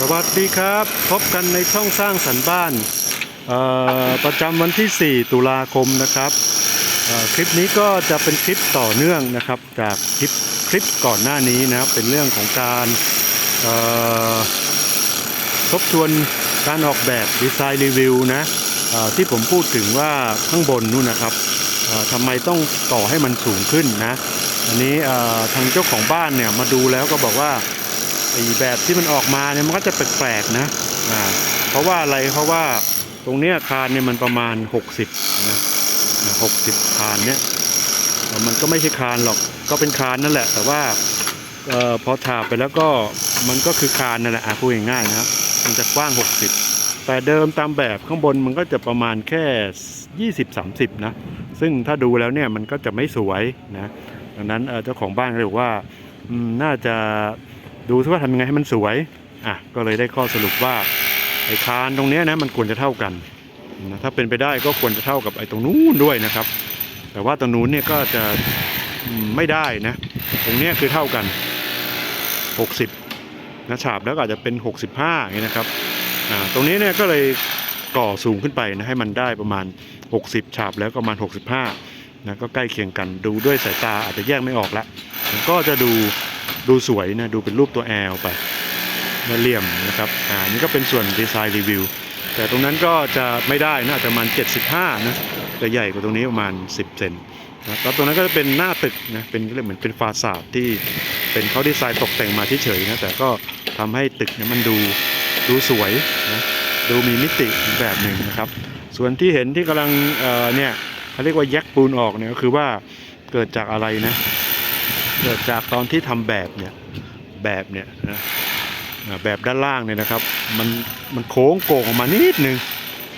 สวัสดีครับ พบกันในช่องสร้างสรรค์บ้าน ประจำวันที่ 4 ตุลาคมนะครับ คลิปนี้ก็จะเป็นคลิปต่อเนื่องนะครับ จากคลิปคลิปก่อนหน้านี้นะครับ เป็นเรื่องของการทบทวนการออกแบบดีไซน์รีวิวนะที่ผมพูดถึงว่าข้างบนนู่นนะครับทำไมต้องต่อให้มันสูงขึ้นนะ อันนี้ทางเจ้าของบ้านเนี่ยมาดูแล้วก็บอกว่า ไอแบบที่มันออกมาเนี่ยมันก็จะแปลกๆนะอ่าเพราะว่าอะไรเพราะว่าตรงเนี้ยคานเนี่ยมันประมาณ 60นะหกสิบคานเนี่ยมันก็ไม่ใช่คานหรอกก็เป็นคานนั่นแหละ แต่ว่าเอ่อพอถาบไปแล้วก็มันก็คือคานนั่นแหละอะพูดง่ายๆนะครับมันจะกว้าง 60 แต่เดิมตามแบบข้างบนมันก็จะประมาณแค่ 20-30 นะ ซึ่งถ้าดูแล้วเนี่ยมันก็จะไม่สวยนะดังนั้นเจ้าของบ้านก็เลยบอกว่าน่าจะ ดูซิว่าทำยังไงให้มันสวยอะก็เลยได้ข้อสรุปว่าไอ้คานตรงนี้นะมันควรจะเท่ากันนะถ้าเป็นไปได้ก็ควรจะเท่ากับไอ้ตรงนู้นด้วยนะครับ แต่ว่าตรงนู้นเนี่ยก็จะไม่ได้นะ ตรงนี้คือเท่ากัน 60นะฉาบแล้วก็อาจจะเป็น 65อย่างนี้นะครับอ่าตรงนี้เนี่ยก็เลยก่อสูงขึ้นไปนะให้มันได้ประมาณ 60 ฉาบแล้วก็ประมาณ 65นะก็ใกล้เคียงกันดูด้วยสายตาอาจจะแยกไม่ออกละก็จะดู ดูสวยนะดูเป็นรูปตัวแอลไปมาเหลี่ยมนะครับอ่านี่ก็เป็นส่วนดีไซน์รีวิว แต่ตรงนั้นก็จะไม่ได้นะอาจะประมาณ 75นะจะใหญ่กว่าตรงนี้ประมาณ 10 เซนนะแล้วตรงนั้นก็จะเป็นหน้าตึกนะเป็นเรียกเหมือนเป็นฟาสาดที่เป็นเขาดีไซน์ตกแต่งมาเฉยๆนะแต่ก็ทำให้ตึกเนี่ยมันดูดูสวยนะดูมีมิติแบบหนึ่งนะครับ ส่วนที่เห็นที่กำลังเเนี่ยเขาเรียกว่าแยกปูนออกเนี่ยก็คือว่าเกิดจากอะไรนะ เกิดจากตอนที่ทำแบบเนี่ยแบบเนี่ยนะแบบด้านล่างเนี่ยนะครับ มันมันโค้งโก่งออกมานิดนึง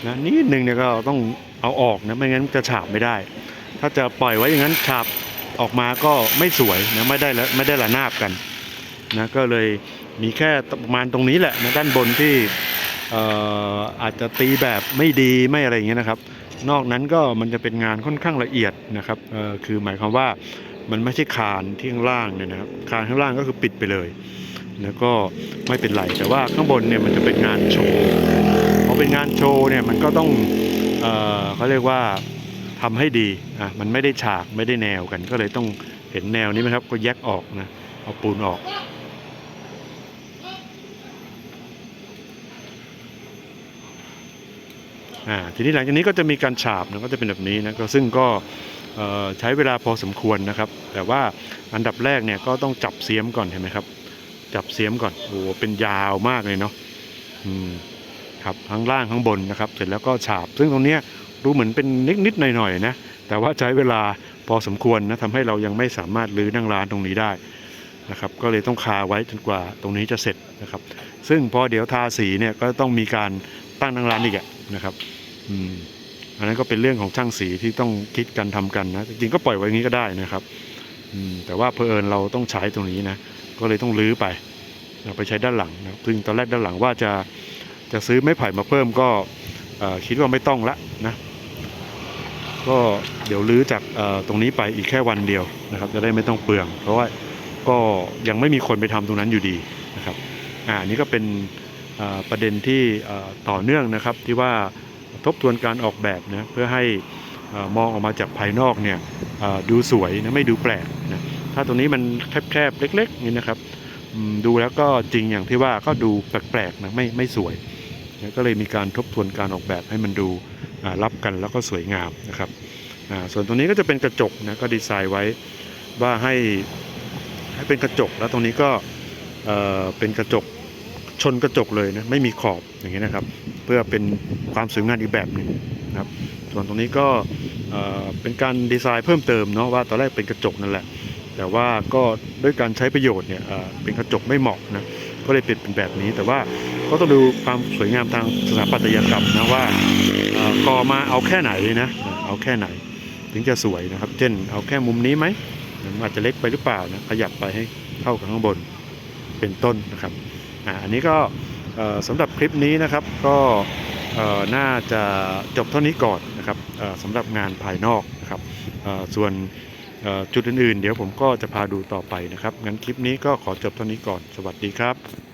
นะนิดนึงเนี่ยก็ต้องเอาออกนะไม่งั้นจะฉาบไม่ได้ ถ้าจะปล่อยไว้อย่างนั้นฉาบออกมาก็ไม่สวยนะไม่ได้ละไม่ได้ละนาบกันนะก็เลยมีแค่ประมาณตรงนี้แหละนะด้านบนที่เอ่ออาจจะตีแบบไม่ดีไม่อะไรอย่างเงี้ยนะครับ นอกนั้นก็มันจะเป็นงานค่อนข้างละเอียดนะครับคือหมายความว่ามันไม่ใช่คานที่ข้างล่างเนี่ยนะครับคานข้างล่างก็คือปิดไปเลย แล้วก็ไม่เป็นไรแต่ว่าข้างบนเนี่ยมันจะเป็นงานโชว์พอเป็นงานโชว์เนี่ยมันก็ต้องเออเขาเรียกว่าทำให้ดีอะมันไม่ได้ฉากไม่ได้แนวกัน ก็เลยต้องเห็นแนวนี้ไหมครับก็แยกออกนะเอาปูนออก อ่าทีนี้หลังจากนี้ก็จะมีการฉาบนะก็จะเป็นแบบนี้นะก็ซึ่งก็ใช้เวลาพอสมควรนะครับ แต่ว่าอันดับแรกเนี่ยก็ต้องจับเสียมก่อนเห็นไหมครับ จับเสียมก่อนโอ้เป็นยาวมากเลยเนาะอืมครับข้งล่างข้งบนนะครับเสร็จแล้วก็ฉาบ ซึ่งตรงเนี้ยดูเหมือนเป็นนิดๆหน่อยๆนะแต่ว่าใช้เวลาพอสมควรนะทำให้เรายังไม่สามารถรื้อนั่งร้านตรงนี้ได้นะครับ ก็เลยต้องคาไว้จนกว่าตรงนี้จะเสร็จนะครับ ซึ่งพอเดี๋ยวทาสีเนี่ยก็ต้องมีการ ตั้งนั่งร้านอีกอะนะครับ อืมอันนั้นก็เป็นเรื่องของช่างสีที่ต้องคิดกันทำกันนะจริงก็ปล่อยไว้อย่างนี้ก็ได้นะครับ อืมแต่ว่าเพอเอิญเราต้องใช้ตรงนี้นะก็เลยต้องรื้อไปเอาไปใช้ด้านหลังนะซึ่งตอนแรกด้านหลังว่าจะจะซื้อไม้ไผ่มาเพิ่มก็คิดว่าไม่ต้องละนะก็เดี๋ยวรื้อจากตรงนี้ไปอีกแค่วันเดียวนะครับ จะได้ไม่ต้องเปลือง เพราะว่าก็ยังไม่มีคนไปทำตรงนั้นอยู่ดีนะครับอ่านนี้ก็เป็น ประเด็นที่ต่อเนื่องนะครับที่ว่าทบทวนการออกแบบนะเพื่อให้มองออกมาจากภายนอกเนี่ยดูสวยนะไม่ดูแปลกนะถ้าตรงนี้มันแคบๆเล็กๆนี่นะครับดูแล้วก็จริงอย่างที่ว่าก็ดูแปลกๆนะไม่ไม่สวยนะก็เลยมีการทบทวนการออกแบบให้มันดูรับกันแล้วก็สวยงามนะครับส่วนตรงนี้ก็จะเป็นกระจกนะก็ดีไซน์ไว้ว่าให้ให้เป็นกระจกแล้วตรงนี้ก็เป็นกระจก ชนกระจกเลยนะไม่มีขอบอย่างนี้นะครับ เพื่อเป็นความสวยงามอีกแบบหนึ่งนะครับส่วนตรงนี้ก็เอ่อเป็นการดีไซน์เพิ่มเติมเนาะว่าตอนแรกเป็นกระจกนั่นแหละ แต่ว่าก็ด้วยการใช้ประโยชน์เนี่ยเป็นกระจกไม่เหมาะนะก็เลยเปลี่ยนเป็นแบบนี้ แต่ว่าก็ต้องดูความสวยงามทางสถาปัตยกรรมนะว่าก่อมาเอาแค่ไหนนะเอาแค่ไหน ถึงจะสวยนะครับ เช่นเอาแค่มุมนี้ไหมมันอาจจะเล็กไปหรือเปล่านะขยับไปให้เท่ากับข้างบนเป็นต้นนะครับ อันนี้ก็สำหรับคลิปนี้นะครับก็น่าจะจบเท่านี้ก่อนนะครับสำหรับงานภายนอกนะครับส่วนจุดอื่นๆ เดี๋ยวผมก็จะพาดูต่อไปนะครับงั้นคลิปนี้ก็ขอจบเท่านี้ก่อน สวัสดีครับ